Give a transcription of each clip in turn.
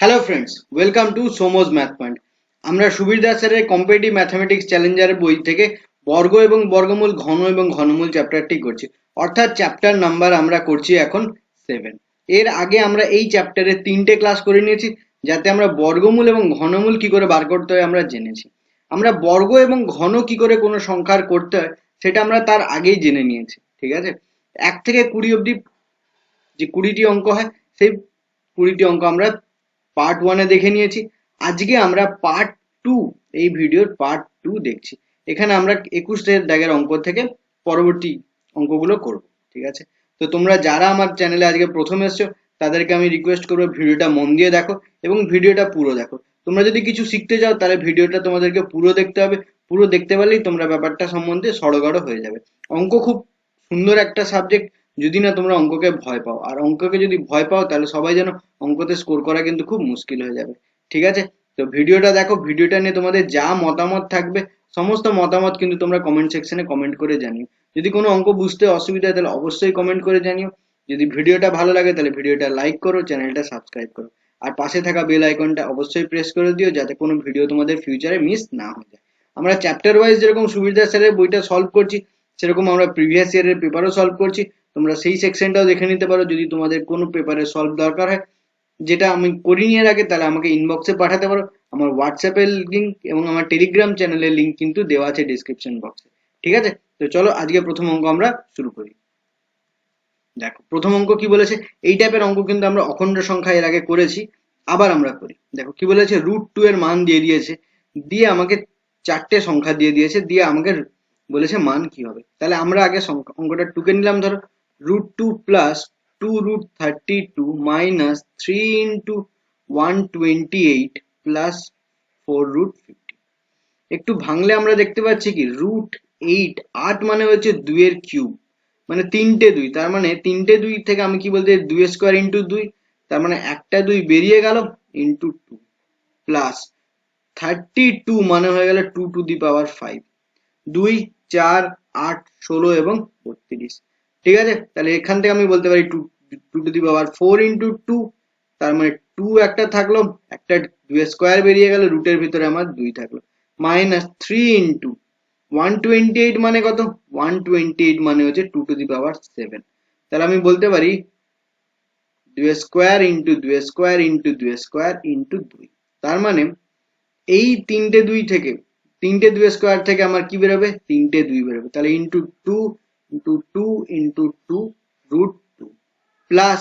Hello friends welcome to Somoj math point আমরা সুবীর দাসের competitive mathematics চ্যালেঞ্জারের বই থেকে বর্গ এবং বর্গমূল, ঘন এবং ঘনমূল চ্যাপ্টারটি করছি। অর্থাৎ চ্যাপ্টার নাম্বার আমরা করছি এখন সেভেন এর আগে আমরা এই চ্যাপ্টারে তিনটে ক্লাস করে নিয়েছি, যাতে আমরা বর্গমূল এবং ঘনমূল কি করে বার করতে হয় আমরা জেনেছি। আমরা বর্গ এবং ঘন কি করে কোনো সংখ্যার করতে হয়, সেটা আমরা তার আগেই জেনে নিয়েছি, ঠিক আছে? এক থেকে কুড়ি অবধি যে কুড়িটি অঙ্ক হয়, সেই কুড়িটি অঙ্ক আমরা পার্ট ওয়ানে দেখে নিয়েছি। আজকে আমরা পার্ট টু এই ভিডিওর পার্ট টু দেখছি। এখানে আমরা একুশ দাগের অঙ্ক থেকে পরবর্তী অঙ্কগুলো করব, ঠিক আছে? তো তোমরা যারা আমার চ্যানেলে আজকে প্রথম এসছো, তাদেরকে আমি রিকোয়েস্ট করব ভিডিওটা মন দিয়ে দেখো এবং ভিডিওটা পুরো দেখো। তোমরা যদি কিছু শিখতে চাও তাহলে ভিডিওটা তোমাদেরকে পুরো দেখতে হবে। পুরো দেখতে পারলেই তোমরা ব্যাপারটা সম্বন্ধে সড়গড় হয়ে যাবে। অঙ্ক খুব সুন্দর একটা সাবজেক্ট যদি না তোমরা অঙ্ককে ভয় পাও। আর অঙ্ককে যদি ভয় পাও, তাহলে সবাই যেন অঙ্কতে স্কোর করা কিন্তু খুব মুশকিল হয়ে যাবে। ঠিক আছে? তো ভিডিওটা দেখো, ভিডিওটা নিয়ে তোমাদের যা মতামত থাকবে, সমস্ত মতামত কিন্তু তোমরা কমেন্ট সেকশনে কমেন্ট করে জানিও। যদি কোনো অঙ্ক বুঝতে অসুবিধা হয়, তাহলে অবশ্যই কমেন্ট করে জানিও। যদি ভিডিওটা ভালো লাগে, তাহলে ভিডিওটা লাইক করো, চ্যানেলটা সাবস্ক্রাইব করো। আর পাশে থাকা বেল আইকনটা অবশ্যই প্রেস করে দিও, যাতে কোনো ভিডিও তোমাদের ফিউচারে মিস না হয়ে যায়। আমরা চ্যাপ্টার ওয়াইজ যেরকম সুবিধা স্যারের বইটা সলভ করছি। সেরকম আমরা প্রিভিয়াস ইয়ারের পেপারও সলভ করছি। তোমরা সেই সেকশনটাও দেখে নিতে পারো। যদি তোমাদের কোনো পেপারে সলভ দরকার হয়, যেটা আমি করিনি এর আগে, তাহলে আমাকে ইনবক্সে পাঠাতে পারো। আমার হোয়াটসঅ্যাপের লিঙ্ক এবং আমার টেলিগ্রাম চ্যানেলের লিঙ্ক কিন্তু দেওয়া আছে ডিসক্রিপশন বক্সে ঠিক আছে? তো চলো, আজকে প্রথম অঙ্ক আমরা শুরু করি। দেখো, প্রথম অঙ্ক কি বলেছে? এই টাইপের অঙ্ক কিন্তু আমরা অখণ্ড সংখ্যা এর আগে করেছি, আবার আমরা করি। দেখো, কি বলেছে? রুট টু এর মান দিয়ে দিয়েছে। দিয়ে আমাকে চারটে সংখ্যা দিয়ে দিয়েছে। দিয়ে আমাকে বলেছে মান কি হবে? তাহলে আমরা আগে অঙ্কটা টুকে নিলাম, ধরো root 2 plus 2 root 32 minus 3 into 128 plus 4 root 50 একটু ভাঙলে আমরা দেখতে পাচ্ছি কি? রুট এইট আট মানে হচ্ছে দুইয়ের কিউব মানে তিনটে দুই। তার মানে তিনটে দুই থেকে আমি কি বলতে দুই স্কোয়ার ইন্টু দুই, তার মানে একটা দুই বেরিয়ে গেল into two plus thirty two মানে হয়ে গেল two to the power five দুই, চার, আট, ষোলো এবং বত্রিশ। ঠিক আছে? তাহলে এখান থেকে আমি বলতে পারি two two to the power four into two তার মানে টু একটা থাকল, একটা দুই স্কোয়ার বেরিয়ে গেল রুটের ভিতরে আমার দুই থাকল। Minus three into one twenty eight মানে কত? ওয়ান টোয়েন্টি এইট মানে হচ্ছে two to the power seven তাহলে আমি বলতে পারি দুই স্কোয়ার ইন্টু দুই স্কোয়ার ইন্টু দুই স্কোয়ার ইন্টু দুই। তার মানে এই তিনটে দুই থেকে তিনটে দুই স্কোয়ার থেকে আমার কি বেরোবে? তিনটে দুই বেরোবে। তাহলে into two into two into two root two plus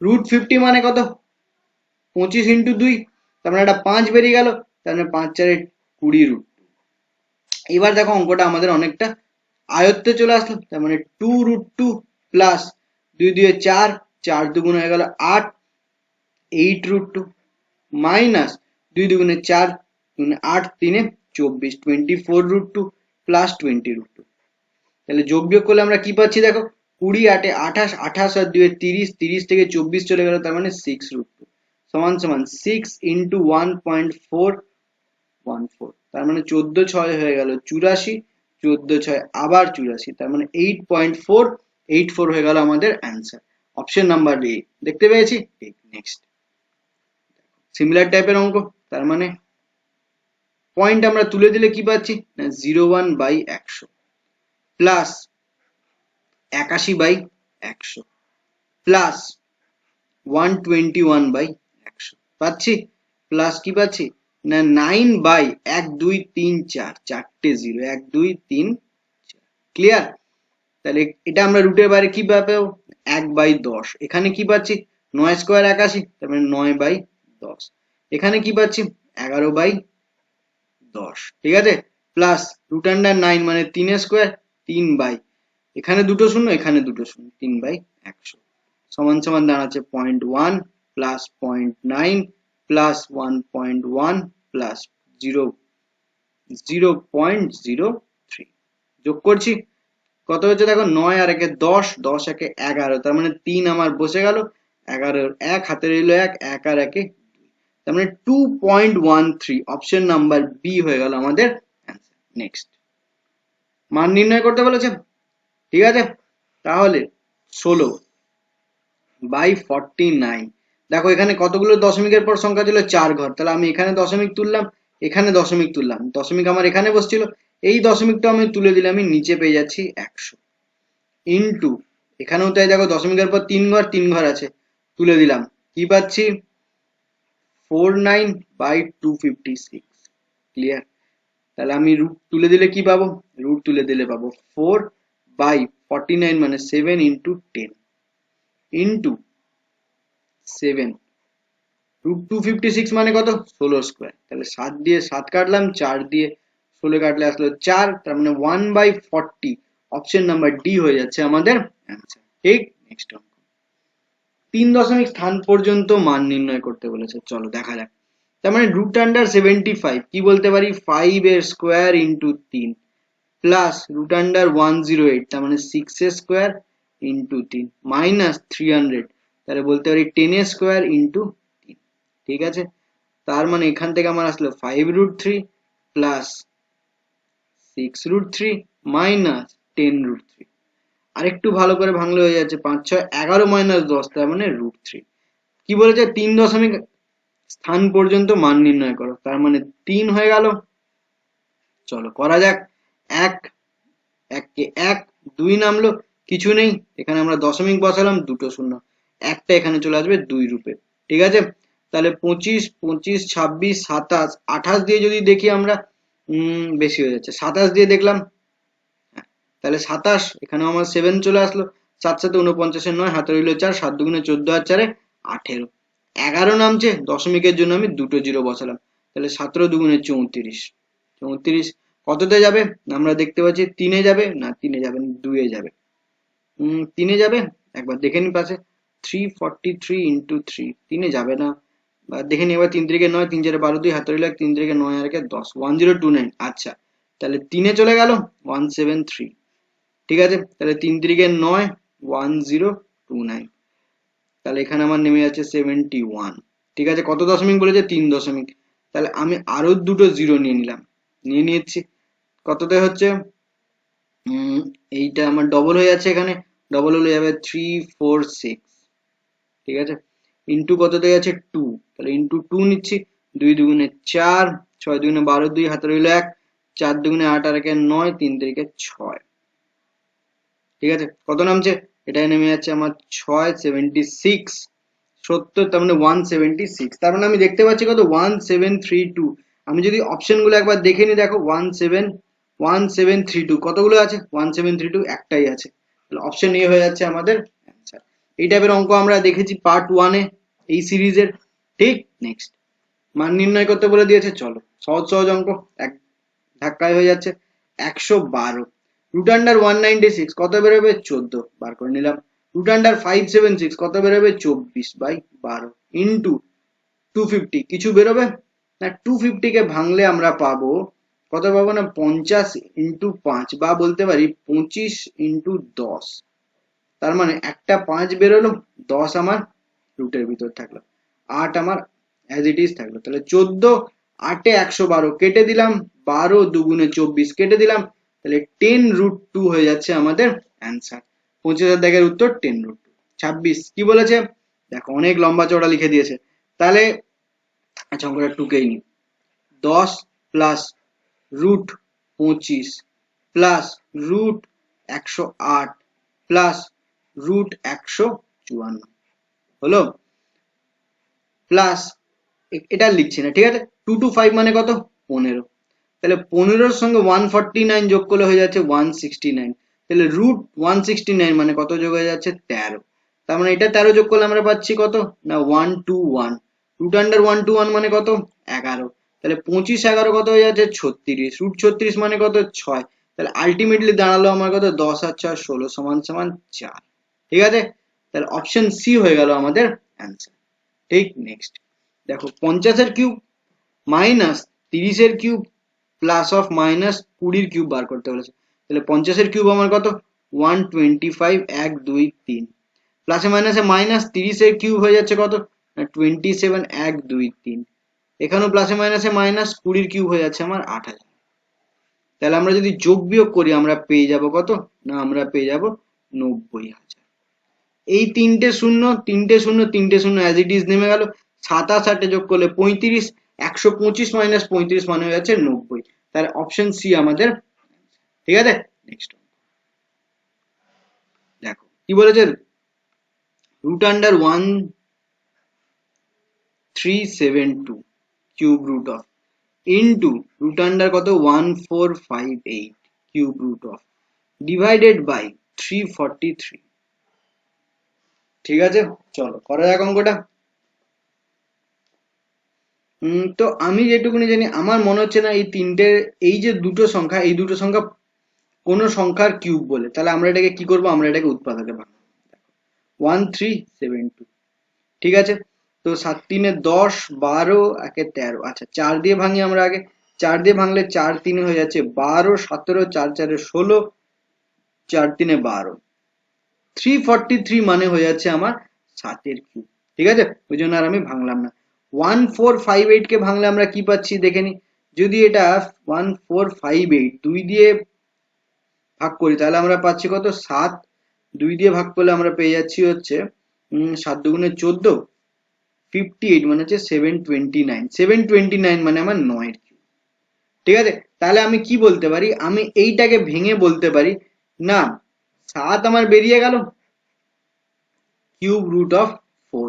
root fifty মানে কত? পঁচিশ ইন্টু দুই। তার মানে একটা পাঁচ বেরিয়ে গেল। তার মানে পাঁচ চারে কুড়ি রুট টু এবার দেখো অঙ্কটা আমাদের অনেকটা আয়ত্তে চলে আসলো। তার মানে টু রুট টু প্লাস দুই দুয়ে চার চার দুগুণ হয়ে গেল আট এইট রুট টু মাইনাস দুই দুগুণে চার, দুগুণে আট, তিনে চব্বিশ twenty four root two plus twenty root two তাহলে যোগ বিয়োগ করলে আমরা কি পাচ্ছি দেখো? কুড়ি আটে আঠাশ আঠাশ আর দুয়ে তিরিশ তিরিশ থেকে চব্বিশ চলে গেল তার মানে সিক্স রুট টু সমান সমান six into one point four one four তার মানে চোদ্দ ছয় হয়ে গেল চুরাশি, চোদ্দ ছয় আবার চুরাশি। তার মানে eight point four eight four হয়ে গেল আমাদের অ্যান্সার অপশন নাম্বার এ দেখতে পেয়েছি? নেক্সট সিমিলার টাইপের অঙ্ক। তার মানে পয়েন্ট আমরা তুলে দিলে কি পাচ্ছি? না জিরো ওয়ান বাই একশো। প্লাস একাশি বাই একশো। Plus one twenty one by একশো। পাচ্ছি? প্লাস কি পাচ্ছি? না নাইন বাই এক দুই তিন চার। চারটে জিরো এক দুই তিন ক্লিয়ার তাহলে এটা আমরা রুটের বাইরে কি পাবো? এক বাই দশ। এখানে কি পাচ্ছি? নয় স্কোয়ার একাশি, তার মানে নয় বাই দশ। এখানে কি পাচ্ছি? এগারো বাই দশ। ঠিক আছে? প্লাস রুট আন্ডার নাইন মানে তিন স্কোয়ার তিন বাই এখানে দুটো শূন্য, এখানে দুটো শূন্য, তিন বাই একশো। সমান সমান দাঁড়াচ্ছে point one plus point nine plus one point one plus zero zero point zero three যোগ করছি, কত হচ্ছে দেখো? নয় আর একে দশ দশ একে এগারো। তার মানে তিন আমার বসে গেল এগারো এক হাতে রইল এক এক আর একে তার মানে two point one three option number B হয়ে গেল আমাদের নেক্সট মান নির্ণয় করতে বলেছে? ঠিক আছে? তাহলে ষোলো বাই ফর্টি নাইন দেখো, এখানে কতগুলো দশমিকের পর সংখ্যা ছিল? চার ঘর। তাহলে আমি এখানে দশমিক তুললাম, এখানে দশমিক তুললাম। দশমিক আমার এখানে বসছিল। এই দশমিকটা আমি তুলে দিলে আমি নিচে পেয়ে যাচ্ছি একশো। ইন্টু এখানেও তাই দেখো, দশমিকের পর তিন ঘর তিন ঘর আছে। তুলে দিলাম। কি পাচ্ছি? Four nine by two fifty six clear তাহলে আমি রুট তুলে দিলে কি পাবো? রুট তুলে দিলে পাবো ফোর বাই ফর্টি নাইন মানে seven into ten into seven root two fifty six মানে কত? ষোলো স্কোয়ার তাহলে সাত দিয়ে সাত কাটলাম, চার দিয়ে ষোলো কাটলে আসলো চার, তার মানে one by forty option number D হয়ে যাচ্ছে আমাদের অ্যান্সার ঠিক নেক্সট তিন দশমিক স্থান পর্যন্ত মান নির্ণয় করতে বলেছে। চলো, দেখা যাক। তার মানে রুট আন্ডার সেভেন্টি ফাইভ কি বলতে পারি? ফাইভ এর স্কোয়ার ইন্টু তিন plus root under one zero eight তার মানে সিক্স এর স্কোয়ার ইন্টু তিন মাইনাস থ্রি হান্ড্রেড তাহলে বলতে পারি টেন এর স্কোয়ার ইন্টু তিন, ঠিক আছে? তার মানে এখান থেকে আমার আসলো five root three plus six root three minus ten root three আরেকটু ভালো করে ভাঙলে হয়ে যাচ্ছে পাঁচ, ছয়, এগারো মাইনাস দশ, তার মানে রুট থ্রি কি বলেছে? তিন দশমিক স্থান পর্যন্ত মান নির্ণয় করো। তার মানে তিন হয়ে গেল। চলো, করা যাক। এক, এককে এক, দুই নামলো। কিছু নেই। এখানে আমরা দশমিক বসালাম, দুটো শূন্য। একটা এখানে চলে আসবে দুই রূপে। ঠিক আছে? তাহলে পঁচিশ পঁচিশ, ছাব্বিশ, সাতাশ, আঠাশ দিয়ে যদি দেখি আমরা বেশি হয়ে যাচ্ছে। সাতাশ দিয়ে দেখলাম। তাহলে সাতাশ এখানে আমার সেভেন চলে আসলো। সাত সাথে উনপঞ্চাশের নয় হাতে রইল চার সাত দুগুণে চোদ্দ আর চারে আঠেরো। এগারো নামছে দশমিকের জন্য আমি দুটো জিরো বসালাম। তাহলে সতেরো দুগুণে চৌত্রিশ। চৌত্রিশ কততে যাবে? আমরা দেখতে পাচ্ছি তিনে যাবে না তিনে যাবে দুয়ে যাবে। উম তিনে যাবে? একবার দেখে নি পাশে। Three forty three into three তিনে যাবে না। বা দেখে নি এবার তিন তারিখে নয় তিন চারে বারো দুই হাতে রইল এক, তিন তিরিকে নয় আর দশ। ওয়ান জিরো টু নাইন আচ্ছা। তাহলে তিনে চলে গেল ওয়ান সেভেন থ্রি ঠিক আছে? তাহলে তিন তিরিকে নয় ওয়ান জিরো টু নাইন তাহলে এখানে আমার নেমে যাচ্ছে সেভেন্টি ওয়ান ঠিক আছে? কত দশমিক বলেছে? তিন দশমিক। তাহলে আমি আরও দুটো জিরো নিয়ে নিলাম। নিয়ে নিয়েছি। কততে হচ্ছে? এইটা আমার ডবল হয়ে যাচ্ছে এখানে। ডবল হলে যাবে থ্রি ফোর সিক্স ঠিক আছে? ইন্টু কত কততে যাচ্ছে টু তাহলে ইন্টু টু নিচ্ছি। দুই দুগুণে চার, ছয় দুগুণে বারো, দুই হাতে রইল এক, চার দুগুণে আট আর একে নয়, তিন তারিখে ছয়। ঠিক আছে? কত নামছে? এটাই নেমে যাচ্ছে আমার ছয় সেভেন্টি সিক্স সত্তর, তার মানে ওয়ান সেভেন্টি সিক্স তার মানে আমি দেখতে পাচ্ছি কত? ওয়ান সেভেন থ্রি টু আমি যদি অপশনগুলো একবার দেখে নিই, দেখো one seven one seven three two কতগুলো আছে? ওয়ান সেভেন থ্রি টু একটাই আছে। তাহলে অপশন এ হয়ে যাচ্ছে আমাদের অ্যান্সার এই টাইপের অঙ্ক আমরা দেখেছি পার্ট ওয়ানে এই সিরিজের ঠিক নেক্সট মান নির্ণয় করতে বলে দিয়েছে, চলো। সহজ সহজ অঙ্ক, এক ধাক্কায় হয়ে যাচ্ছে। একশো বারো। Root under one ninety six কত বেরোবে? চোদ্দ। বার করে নিলাম। Root under five seven six কত বেরোবে? চব্বিশ বাই বারো। ইন্টু টু ফিফটি কিছু বেরোবে? না টু ফিফটিকে ভাঙলে আমরা পাবো, কত পাবো না? পঞ্চাশ ইন্টু পাঁচ, বা বলতে পারি পঁচিশ ইন্টু দশ। তার মানে একটা পাঁচ বেরোলো, দশ আমার রুটের ভিতর থাকল। আট আমার অ্যাজ ইট ইজ থাকল। তাহলে চোদ্দ, আটে একশো বারো কেটে দিলাম, বারো দুগুণে চব্বিশ কেটে দিলাম তাহলে টেন রুট টু হয়ে যাচ্ছে আমাদের অ্যান্সার পঁচিশ হাজার দাগের উত্তর টেন রুট টু ছাব্বিশ, কি বলেছে? দেখো, অনেক লম্বা চড়া লিখে দিয়েছে। তাহলে আচ্ছা অঙ্কটা টুকেই নি দশ প্লাস রুট পঁচিশ প্লাস রুট একশো আট প্লাস রুট একশো চুয়ান্ন। হলো? প্লাস এটা লিখছি না, ঠিক আছে? টু টু ফাইভ মানে কত? পনেরো। তাহলে পনেরোর সঙ্গে ওয়ান ফর্টি নাইন যোগ করলে হয়ে যাচ্ছে ওয়ান সিক্সটি নাইন তাহলে রুট ওয়ান সিক্সটি নাইন মানে কত যোগ হয়ে যাচ্ছে তেরো। তার মানে এটা তেরো যোগ করলে আমরা পাচ্ছি কত? না one two one root under one two one মানে কত? এগারো। তাহলে পঁচিশ এগারো কত হয়ে যাচ্ছে? ছত্রিশ। রুট ছত্রিশ মানে কত? ছয়। তাহলে আলটিমেটলি দাঁড়াল আমার কত? দশ আর ছয় ষোলো সমান সমান চার। ঠিক আছে? তাহলে অপশন সি হয়ে গেল আমাদের অ্যান্সার ঠিক নেক্সট দেখো, পঞ্চাশের কিউব মাইনাস তিরিশের কিউব প্লাস অফ মাইনাস কুড়ির কিউব বার করতে বলেছে। তাহলে পঞ্চাশের কিউব আমার কত? ওয়ান টোয়েন্টি ফাইভ এক, দুই, তিন। প্লাসে মাইনাসে মাইনাস তিরিশের কিউব হয়ে যাচ্ছে কত? টোয়েন্টি সেভেন এক, দুই, তিন। এখানেও প্লাসে মাইনাসে মাইনাস কুড়ির কিউব হয়ে যাচ্ছে আমার আট হাজার। তাহলে আমরা যদি যোগ বিয়োগ করি, আমরা পেয়ে যাব কত? না, আমরা পেয়ে যাব নব্বই হাজার। এই তিনটে শূন্য তিনটে শূন্য তিনটে শূন্য অ্যাজ ইট ইজ নেমে গেল। সাতাশ আটে যোগ করলে পঁয়ত্রিশ একশো পঁচিশ মাইনাস পঁয়ত্রিশ মানে হয়ে যাচ্ছে নব্বই। তাহলে অপশন সি আমাদের ঠিক আছে? নেক্সট দেখো, কি বলেছে? Root under one three seven two cube root of into root under কত? One four five eight cube root of divided by three forty three ঠিক আছে? চলো, করা যাক অঙ্কটা। তো আমি যেটুকুনি জানি, আমার মনে হচ্ছে না এই তিনটে, এই যে দুটো সংখ্যা, এই দুটো সংখ্যা কোনো সংখ্যার কিউব বলে। তাহলে আমরা এটাকে কি করব? আমরা এটাকে উৎপাদকে ভাঙবো ওয়ান থ্রি সেভেন টু ঠিক আছে? তো সাত, তিনে দশ, বারো, একে তেরো। আচ্ছা চার দিয়ে ভাঙি আমরা আগে। চার দিয়ে ভাঙলে চার তিনে হয়ে যাচ্ছে বারো, সতেরো, চার, চারে ষোলো, চার তিনে বারো। থ্রি ফর্টি থ্রি মানে হয়ে যাচ্ছে আমার সাতের কিউব ঠিক আছে? ওই জন্য আর আমি ভাঙলাম না। ওয়ান ফোর ফাইভ এইট কে ভাঙলে আমরা কি পাচ্ছি? দেখে নি। যদি এটা ওয়ান ফোর ফাইভ এইট দুই দিয়ে ভাগ করি, তাহলে আমরা পাচ্ছি কত? সাত। দুই দিয়ে ভাগ করলে আমরা পেয়ে যাচ্ছি হচ্ছে সাত দুগুণে চোদ্দ। ফিফটি এইট মানে হচ্ছে seven twenty nine seven twenty nine মানে আমার নয়ের কিউব ঠিক আছে? তাহলে আমি কি বলতে পারি? আমি এইটাকে ভেঙে বলতে পারি, না, সাত আমার বেরিয়ে গেল। Cube root of four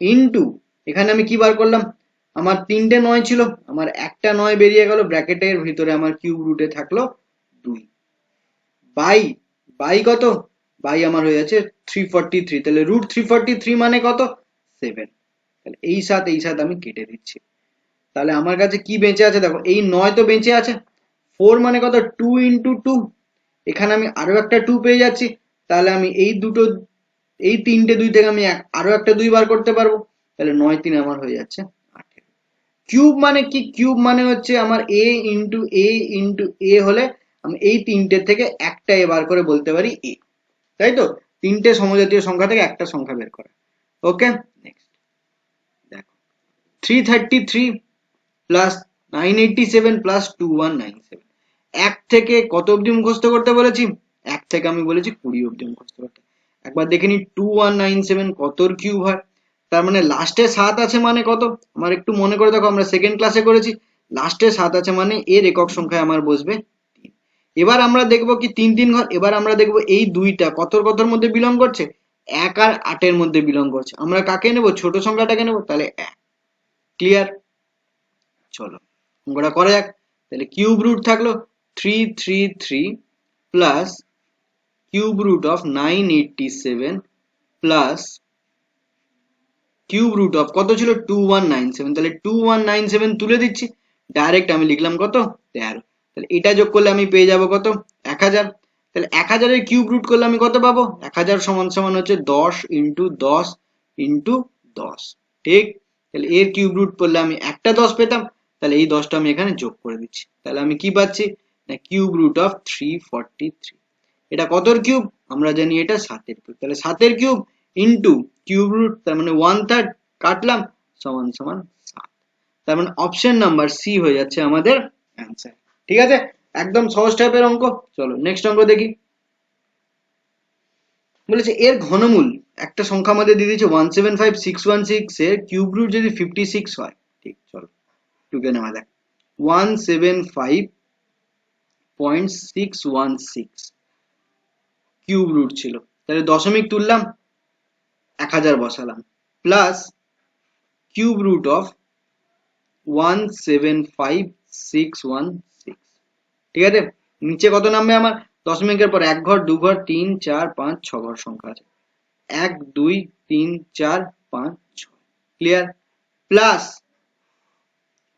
into এখানে আমি কি বার করলাম? আমার তিনটে নয় ছিল, আমার একটা নয় বেরিয়ে গেল, ব্র্যাকেটের ভিতরে আমার কিউব রুটে থাকল দুই। বাই বাই কত? বাই আমার হয়ে যাচ্ছে থ্রি ফর্টি থ্রি তাহলে রুট থ্রি ফর্টি থ্রি মানে কত? সেভেন তাহলে এই সাত এই সাত আমি কেটে দিচ্ছি। তাহলে আমার কাছে কি বেঁচে আছে? দেখো, এই নয় তো বেঁচে আছে। ফোর মানে কত? টু ইন্টু টু এখানে আমি আরও একটা টু পেয়ে যাচ্ছি। তাহলে আমি এই দুটো, এই তিনটে দুই থেকে আমি আরও একটা দুই বার করতে পারব। তাহলে নয় তিন আমার হয়ে যাচ্ছে আঠেরো কিউব মানে কি? কিউব মানে হচ্ছে আমার এ ইন্টু এ ইন্টু এ হলে আমি এই তিনটে থেকে একটা এ বার করে বলতে পারি এ তাই তো? তিনটে সমজাতীয় সংখ্যা থেকে একটা সংখ্যা বের করা। ওকে নেক্সট দেখো। Three thirty three plus nine eighty seven plus two one nine seven এক থেকে কত অবধি মুখস্থ করতে বলেছি? এক থেকে আমি বলেছি কুড়ি অবধি মুখস্থ করতে। একবার দেখে নি টু ওয়ান নাইন সেভেন কতর কিউব হয়? তার মানে লাস্টে সাত আছে মানে কত? আমার একটু মনে করে দেখো, আমরা সেকেন্ড ক্লাসে করেছি। লাস্টে সাত আছে মানে এর একক সংখ্যায় আমার বসবে এবার আমরা দেখব কি তিন তিন ঘর, এবার আমরা দেখব এই দুইটা কতর কতর মধ্যে বিলং করছে? এক আর আটের মধ্যে বিলং করছে। আমরা কাকে নেব? ছোট সংখ্যাটাকে নেব? তাহলে এক। ক্লিয়ার চলো, অঙ্কটা করা যাক। তাহলে কিউব রুট থাকল three three three plus cube root of nine eighty seven plus cube root of কত ছিল? টু ওয়ান নাইন সেভেন তাহলে টু ওয়ান নাইন সেভেন তুলে দিচ্ছি। ডাইরেক্ট আমি লিখলাম কত? তেরো। তাহলে এটা যোগ করলে আমি পেয়ে যাব কত? এক হাজার। তাহলে এক হাজারের কিউব রুট করলে আমি কত পাবো? এক হাজার সমান সমান হচ্ছে দশ ইন্টু দশ ইন্টু দশ। ঠিক? তাহলে এর কিউব রুট করলে আমি একটা দশ পেতাম। তাহলে এই দশটা আমি এখানে যোগ করে দিচ্ছি। তাহলে আমি কি পাচ্ছি? না, cube root of three forty three এটা কতর কিউব? আমরা জানি এটা সাতের কিউব। তাহলে সাতের কিউব ইন্টু কিউব রুট তার মানে ওয়ান থার্ড কাটলাম, সমান সমান তার মানে অপশন নাম্বার সি হয়ে যাচ্ছে আমাদের অ্যান্সার ঠিক আছে? একদম সহজ টাইপের অঙ্ক। চলো নেক্সট অঙ্ক দেখি। বলেছে, এর ঘনমূল, একটা সংখ্যা আমাদের দিয়ে দিয়েছে one seven five six one six এর কিউব রুট যদি ফিফটি সিক্স হয়, ঠিক, চলো টুকে নেওয়া যাক। One seven five point six one six cube root ছিল। তাহলে দশমিক তুললাম এক হাজার বসালাম। Plus cube root of one seven five six one six ঠিক আছে? নিচে কত নামবে আমার? দশমিকের পর এক ঘর, দু ঘর, তিন, চার, পাঁচ, ছ ঘর সংখ্যা আছে। এক, দুই, তিন, চার, পাঁচ ছয় clear plus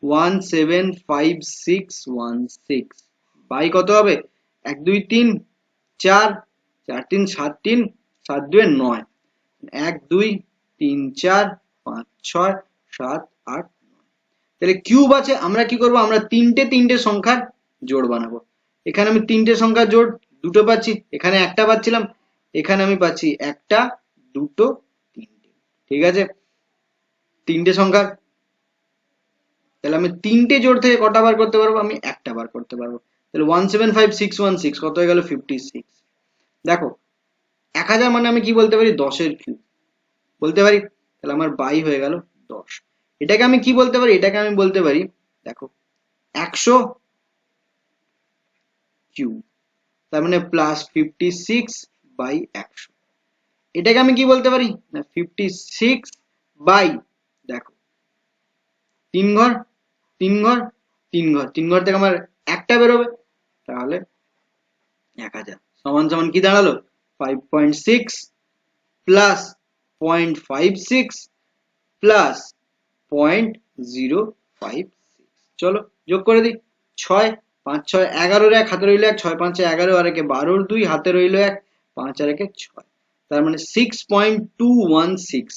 one seven five six one six by কত হবে? এক, দুই, তিন, চার চার, তিন, সাত তিন, সাত, দুয়ে নয়। এক, দুই, তিন, চার, পাঁচ, ছয়, সাত, আট তাহলে কিউব আছে, আমরা কি করব? আমরা তিনটে তিনটে সংখ্যার জোড় বানাবো। এখানে আমি তিনটে সংখ্যার জোড়, দুটো পাচ্ছি, এখানে একটা পাচ্ছিলাম, এখানে আমি পাচ্ছি একটা, দুটো, তিনটে। ঠিক আছে? তিনটে সংখ্যার। তাহলে আমি তিনটে জোড় থেকে কটা বার করতে পারব? আমি একটা বার করতে পারব। তাহলে one seven five six one six, কত হয়ে গেল? Fifty six. দেখো এক হাজার মানে আমি কি বলতে পারি? দশের কিউব বলতে পারি? তাহলে আমার বাই হয়ে গেল দশ। এটাকে আমি কি বলতে পারি? এটাকে আমি বলতে পারি, দেখো, একশো কিউব। তার মানে প্লাস ফিফটি সিক্স বাই একশো। এটাকে আমি কি বলতে পারি? না ফিফটি সিক্স বাই দেখো, তিন ঘর তিন ঘর তিন ঘর। তিন ঘর থেকে আমার একটা বেরোবে, তাহলে এক হাজার। সমান সমান কি দাঁড়াল? Five point six plus point zero five চলো, যোগ করে দিই। ছয়, পাঁচ, ছয়, এগারোর এক, হাতে রইল এক, ছয়, পাঁচে এগারো, আর একে বারোর দুই, হাতে রইল এক, পাঁচ, আর একে ছয়। তার মানে six point two one six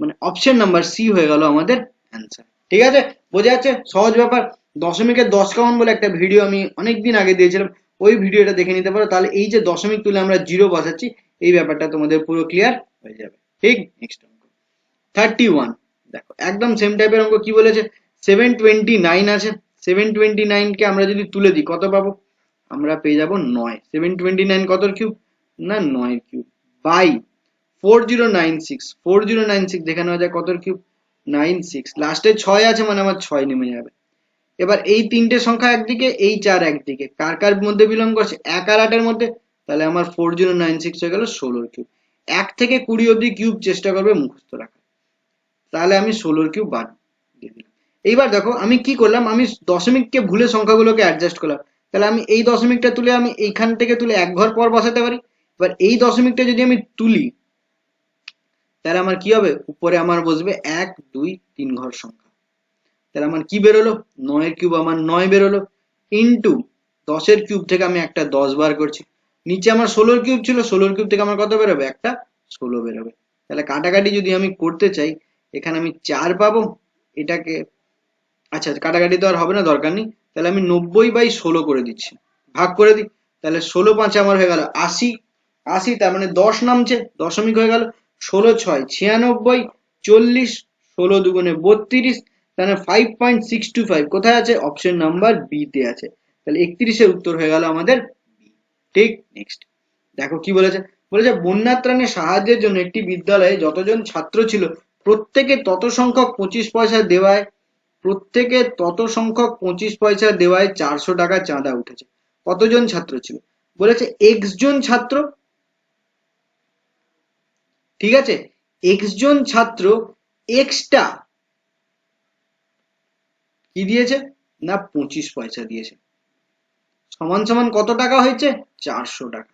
মানে অপশন নাম্বার সি হয়ে গেল আমাদের অ্যান্সার ঠিক আছে? বোঝা যাচ্ছে? সহজ ব্যাপার। দশমিকের দশ কাউন্ট বলে একটা ভিডিও আমি অনেক দিন আগে দিয়েছিলাম। ওই ভিডিওটা দেখে নিতে পারো। তাহলে এই যে দশমিক তুলে আমরা জিরো বসাচ্ছি এই ব্যাপারটা তোমাদের পুরো ক্লিয়ার হয়ে যাবে। ঠিক? নেক্সট অঙ্ক। থার্টি ওয়ান দেখো একদম সেম টাইপের অঙ্ক কি বলেছে? সেভেন টোয়েন্টি নাইন আছে। সেভেন টোয়েন্টি নাইনকে আমরা যদি তুলে দিই কত পাবো? আমরা পেয়ে যাব নয়। সেভেন টোয়েন্টি নাইন কতর কিউব না নয় cube by. Four zero nine six four zero nine six দেখে নেওয়া যায় কতর কিউব নাইন সিক্স লাস্টে ছয় আছে মানে আমার ছয় নেমে যাবে। এবার এই তিনটে সংখ্যা একদিকে, এই চার একদিকে। কার কার মধ্যে বিলং করছে এক আর আটের মধ্যে? তাহলে আমার ফোর জিরো নাইন সিক্স হয়ে গেল ষোলোর কিউব এক থেকে কুড়ি অব্দি কিউব চেষ্টা করবে মুখস্থ রাখা তাহলে আমি ষোলোর কিউব বাদ দিয়ে দিলাম। এইবার দেখো, আমি কি করলাম? আমি দশমিককে ভুলে সংখ্যাগুলোকে অ্যাডজাস্ট করলাম। তাহলে আমি এই দশমিকটা তুলে আমি এইখান থেকে তুলে এক ঘর পর বসাতে পারি। এবার এই দশমিকটা যদি আমি তুলি, তাহলে আমার কি হবে? উপরে আমার বসবে এক, দুই, তিন ঘর সংখ্যা। তাহলে আমার কি বেরোলো? নয়ের কিউব আমার নয় বেরোলো। ইন্টু দশের কিউব থেকে আমি একটা দশ বার করছি। নিচে আমার ষোলোর কিউব ছিল, ষোলোর কিউব থেকে আমার কত বেরোবে? একটা ষোলো বেরোবে। তাহলে কাটাকাটি যদি আমি করতে চাই, এখানে আমি চার পাবো। এটাকে আচ্ছা কাটাকাটি তো আর হবে না, দরকার নেই। তাহলে আমি নব্বই বাই ষোলো করে দিচ্ছি। ভাগ করে দিই। তাহলে ষোলো পাঁচে আমার হয়ে গেল আশি। আশি তার মানে দশ নামছে, দশমিক হয়ে গেল ষোলো ছয়, ছিয়ানব্বই, চল্লিশ, ষোলো দুগুণে বত্রিশ তাহলে five point six two five কোথায় আছে? অপশন নাম্বার বি তে আছে। তাহলে একত্রিশের উত্তর হয়ে গেল আমাদের ঠিক নেক্সট দেখো কি বলেছে? বলেছে বন্যা ত্রাণে সাহায্যের জন্য একটি বিদ্যালয়ে যতজন ছাত্র ছিল, প্রত্যেকে তত সংখ্যক পঁচিশ পয়সা দেওয়ায়, প্রত্যেকে তত সংখ্যক পঁচিশ পয়সা দেওয়ায় চারশো টাকা চাঁদা উঠেছে। কতজন ছাত্র ছিল? বলেছে এক্স জন ছাত্র। ঠিক আছে? এক্স জন ছাত্র এক্সটা কি দিয়েছে? না, পঁচিশ পয়সা দিয়েছে। সমান সমান কত টাকা হয়েছে? চারশো টাকা।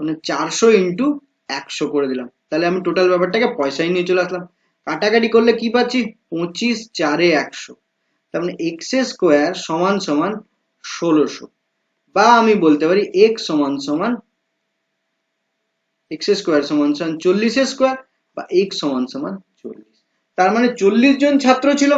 মানে চারশো ইন্টু একশো করে দিলাম। তাহলে আমি টোটাল ব্যাপারটাকে পয়সায় নিয়ে চলে আসলাম। কাটাকাটি করলে কি পাচ্ছি? পঁচিশ চারে একশো। তার মানে এক্স স্কোয়ার সমান সমান ষোলোশো। বা আমি বলতে পারি এক্স সমান সমান এক্স স্কোয়ার সমান সমান চল্লিশ স্কোয়ার বা এক্স সমান সমান চল্লিশ। তার মানে চল্লিশ জন ছাত্র ছিল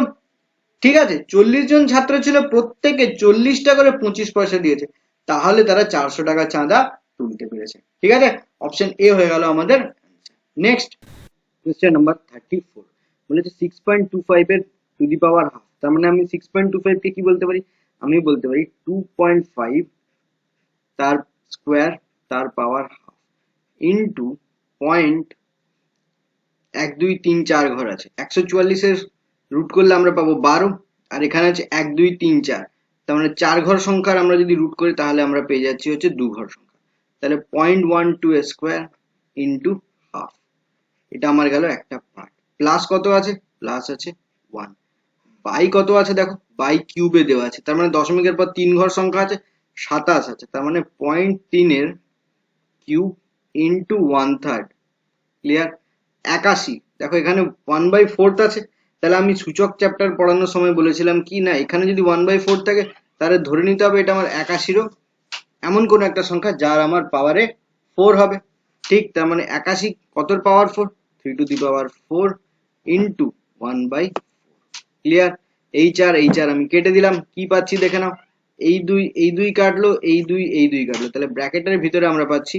ঠিক আছে, চল্লিশ জন ছাত্র ছিল, প্রত্যেকে চল্লিশটা করে পঁচিশ পয়সা দিয়েছে। তাহলে তারা চারশো টাকা চাঁদা তুলতে পেরেছে। ঠিক আছে? অপশন এ হয়ে গেল আমাদের next question number thirty four বলেছে সিক্স পয়েন্ট টু ফাইভ এর টু দি পাওয়ার হাফ তার মানে আমি সিক্স পয়েন্ট টু ফাইভ কে কি বলতে পারি? আমি বলতে পারি টু পয়েন্ট ফাইভ তার স্কোয়ার তার পাওয়ার হাফ ইন্টু পয়েন্ট এক দুই তিন চার ঘর আছে। একশো চুয়াল্লিশের রুট করলে আমরা পাবো বারো, আর এখানে আছে এক, দুই, তিন, চার। তার মানে চার ঘর সংখ্যার আমরা যদি রুট করি, তাহলে আমরা পেয়ে যাচ্ছি হচ্ছে দু ঘর সংখ্যা। তাহলে point one two square into half এটা আমার গেল একটা পার্ট প্লাস কত আছে? প্লাস আছে ওয়ান বাই কত আছে দেখো? বাই কিউবে দেওয়া আছে। তার মানে দশমিকের পর তিন ঘর সংখ্যা আছে, সাতাশ আছে। তার মানে পয়েন্ট তিনের cube into one third clear একাশি। দেখো এখানে ওয়ান বাই ফোর্থ আছে। তাহলে আমি সূচক চ্যাপ্টার পড়ানোর সময় বলেছিলাম, কি না, এখানে যদি ওয়ান বাই ফোর থাকে, তাহলে ধরে নিতে হবে এটা আমার একাশিরও এমন কোনো একটা সংখ্যা যার আমার পাওয়ারে ফোর হবে। ঠিক, তার মানে একাশি কতর power four three to the power four into one by clear এই চার এই চার আমি কেটে দিলাম, কি পাচ্ছি দেখে নাও। এই দুই এই দুই কাটলো, এই দুই এই দুই কাটলো। তাহলে ব্র্যাকেটের ভিতরে আমরা পাচ্ছি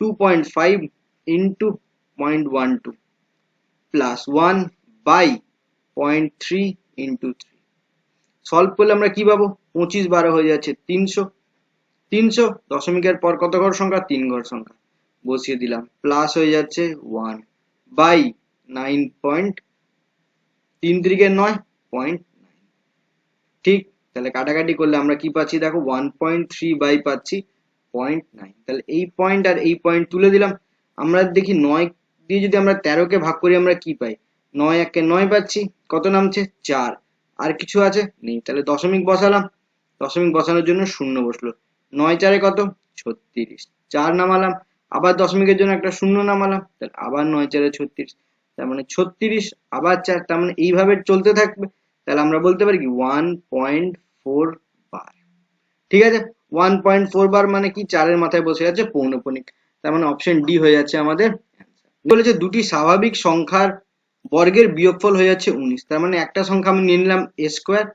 two point five into point one two plus one by point three into three solve করলে আমরা কি পাবো? পঁচিশ বারো হয়ে যাচ্ছে তিনশো। তিনশো দশমিকের পর কত ঘর সংখ্যা? তিন ঘর সংখ্যা। বসিয়ে দিলাম। প্লাস হয়ে যাচ্ছে ওয়ান বাই নাইন পয়েন্ট তিন তিরিকে নয় পয়েন্ট ঠিক? তাহলে কাটাকাটি করলে আমরা কি পাচ্ছি? দেখো ওয়ান পয়েন্ট থ্রি বাই পাচ্ছি পয়েন্ট নাইন তাহলে এই পয়েন্ট আর এই পয়েন্ট তুলে দিলাম। আমরা দেখি নয় দিয়ে যদি আমরা তেরোকে ভাগ করি, আমরা কি পাই? নয় একে নয় পাচ্ছি। কত নামছে? চার। আর কিছু আছে? নেই। তাহলে দশমিক বসালাম। দশমিক বসানোর জন্য শূন্য বসল। নয় চারে কত? ছত্রিশ। চার নামালাম। আবার দশমিকের জন্য একটা শূন্য নামালাম। তাহলে আবার নয় চারে ছত্রিশ। তার মানে ছত্রিশ, আবার চার। তার মানে এইভাবে চলতে থাকবে। তাহলে আমরা বলতে পারি কি? ওয়ান পয়েন্ট ফোর বার। ঠিক আছে? ওয়ান পয়েন্ট ফোর বার মানে কি? চারের মাথায় বসে আছে পৌনপণিক তার মানে অপশন ডি হয়ে যাচ্ছে আমাদের। বলেছে দুটি স্বাভাবিক সংখ্যার বর্গের বিয়োগফল হয়ে যাচ্ছে উনিশ। তার মানে একটা সংখ্যা আমি নিয়ে নিলাম এ স্কোয়ার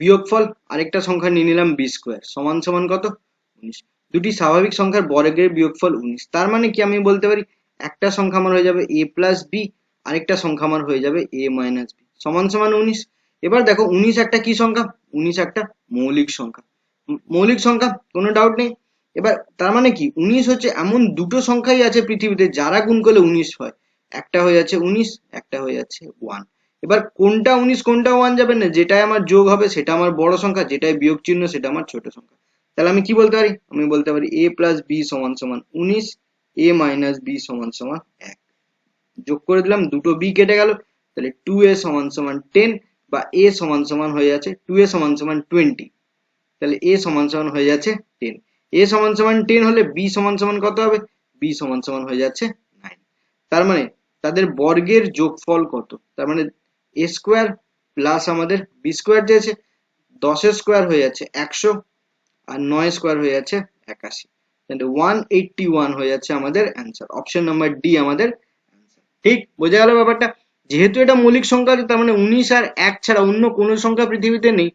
বিয়োগফল আরেকটা সংখ্যা নিয়ে নিলাম বি স্কোয়ার সমান সমান কত? উনিশ। দুটি স্বাভাবিক সংখ্যার বর্গের বিয়োগফল উনিশ। তার মানে কি আমি বলতে পারি? একটা সংখ্যা আমার হয়ে যাবে এ প্লাস বি আরেকটা সংখ্যা আমার হয়ে যাবে এ মাইনাস বি সমান সমান উনিশ। এবার দেখো, উনিশ একটা কি সংখ্যা? উনিশ একটা মৌলিক সংখ্যা। মৌলিক সংখ্যা, কোনো ডাউট নেই। এবার তার মানে কি? উনিশ হচ্ছে এমন দুটো সংখ্যাই আছে পৃথিবীতে যারা গুণ করলে উনিশ হয়। একটা হয়ে যাচ্ছে উনিশ, একটা হয়ে যাচ্ছে ওয়ান এবার কোনটা উনিশ, কোনটা ওয়ান যাবে না, যেটাই আমার যোগ হবে, সেটা আমার বড় সংখ্যা, যেটাই বিয়োগ চিহ্ন, সেটা আমার ছোট সংখ্যা। তাহলে আমি কি বলতে পারি? আমি বলতে পারি এ প্লাস বি সমান সমান উনিশ এ মাইনাস বি সমান সমান এক। যোগ করে দিলাম, দুটো বি কেটে গেল, তাহলে টু এ সমান সমান টেন বা এ সমান সমান হয়ে যাচ্ছে টু এ সমান সমান টোয়েন্টি তাহলে এ সমান সমান হয়ে যাচ্ছে টেন এ সমান সমান টেন হলে বি সমান সমান কত হবে? বি সমান সমান হয়ে যাচ্ছে নাইন তার মানে তাদের বর্গের যোগফল কত? তার মানে এ স্কোয়ার প্লাস আমাদের বি স্কোয়ার দিয়েছে দশের স্কোয়ার হয়ে যাচ্ছে একশো আর নয় স্কোয়ার হয়ে যাচ্ছে একাশি। ওয়ান এইটটি ওয়ান হয়ে যাচ্ছে আমাদের অ্যান্সার অপশন নাম্বার ডি আমাদের ঠিক বোঝা গেল ব্যাপারটা? যেহেতু এটা মৌলিক সংখ্যা আছে, তার মানে উনিশ আর এক ছাড়া অন্য কোনো সংখ্যা পৃথিবীতে নেই।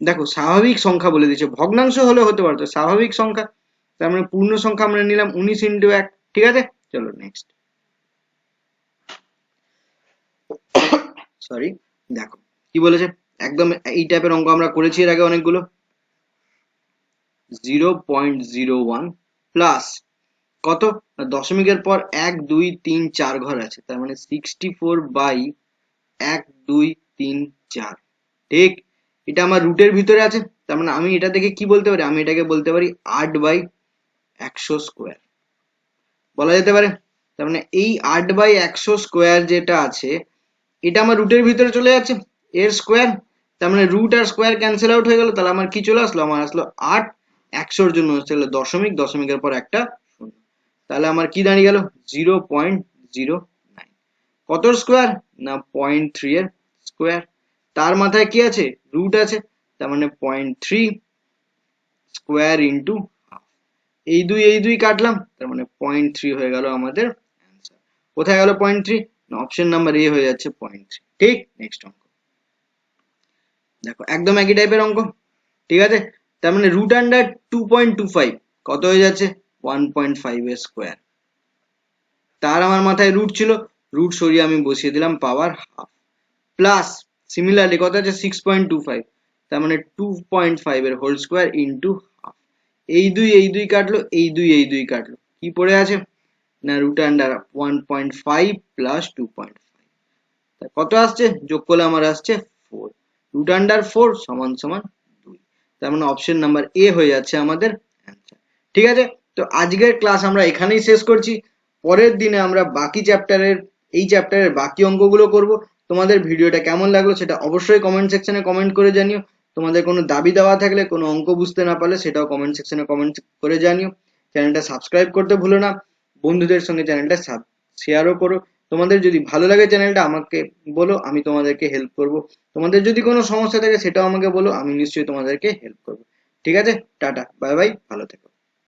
দেখো স্বাভাবিক সংখ্যা বলে দিয়েছে ভগ্নাংশ হলে হতে পারতো স্বাভাবিক সংখ্যা। তার মানে পূর্ণ সংখ্যা আমরা নিলাম উনিশ ইন্টু এক ঠিক আছে? চলো নেক্সট সরি দেখো। কি বলেছে? একদম এই টাইপের অঙ্ক আমরা করেছি এর আগে অনেকগুলো। Zero point zero one plus কত? দশমিকের পর এক, দুই, তিন, চার ঘর আছে। তার মানে সিক্সটি ফোর বাই এক, দুই, তিন, চার। ঠিক? এটা আমার রুটের ভিতরে আছে। তার মানে আমি এটা থেকে কি বলতে পারি? আমি এটাকে বলতে পারি আট বাই একশো স্কোয়ার বলা যেতে পারে? তার মানে এই আট বাই একশো স্কোয়ার যেটা আছে এটা আমার রুটের ভিতরে চলে যাচ্ছে, এর স্কোয়ার তার মানে রুট আর স্কোয়ার ক্যান্সেল আউট হয়ে গেল, তাহলে আমার কি চলে আসলো? আমার আসলো আট, একশোর জন্য হলো দশমিক, দশমিকের পর একটা শূন্য। তাহলে আমার কি দাঁড়িয়ে গেল? জিরো পয়েন্ট জিরো নাইন কত স্কোয়ার না পয়েন্ট থ্রি এর স্কোয়ার তার মাথায় কি আছে? রুট আছে, তার মানে পয়েন্ট থ্রি স্কোয়ার ইন্টু এই দুই এই দুই কাটলাম, তার মানে পয়েন্ট থ্রি হয়ে গেল আমাদের কোথায় গেল point three option number A হয়ে যাচ্ছে পয়েন্ট ঠিক নেক্সট অঙ্ক। দেখো, একদম একই টাইপের অঙ্ক, ঠিক আছে? তার মানে root under two point two five কত হয়ে যাচ্ছে? ওয়ান পয়েন্ট ফাইভ এর স্কোয়ার তার আমার মাথায় রুট ছিল রুট সরিয়ে আমি বসিয়ে দিলাম পাওয়ার হাফ প্লাস সিমিলারলি কত আছে সিক্স পয়েন্ট টু ফাইভ তার মানে টু পয়েন্ট ফাইভ এর হোল স্কোয়ার ইন্টু হাফ এই দুই এই দুই কাটলো, এই দুই এই দুই কাটলো। কি পড়ে আছে? না root under one point five plus two point five কত আসছে? যোগ করলে আমার আসছে ফোর রুট আন্ডার ফোর সমান সমান দুই। তার মানে অপশন নাম্বার এ হয়ে যাচ্ছে আমাদের অ্যান্সার ঠিক আছে? তো আজকের ক্লাস আমরা এখানেই শেষ করছি। পরের দিনে আমরা বাকি চ্যাপ্টারের এই চ্যাপ্টারের বাকি অঙ্কগুলো করব। তোমাদের ভিডিওটা কেমন লাগল সেটা অবশ্যই কমেন্ট সেকশনে কমেন্ট করে জানিও। তোমাদের কোনো দাবি দেওয়া থাকলে, কোনো অঙ্ক বুঝতে না পারলে, সেটাও কমেন্ট সেকশনে কমেন্ট করে জানিও। চ্যানেলটা সাবস্ক্রাইব করতে ভুলো না। বন্ধুদের সঙ্গে চ্যানেলটা শেয়ারও করো। তোমাদের যদি ভালো লাগে চ্যানেলটা আমাকে বলো, আমি তোমাদেরকে হেল্প করব। তোমাদের যদি কোনো সমস্যা থাকে, সেটাও আমাকে বলো, আমি নিশ্চয়ই তোমাদেরকে হেল্প করব। ঠিক আছে? টাটা বাই বাই ভালো থেকো।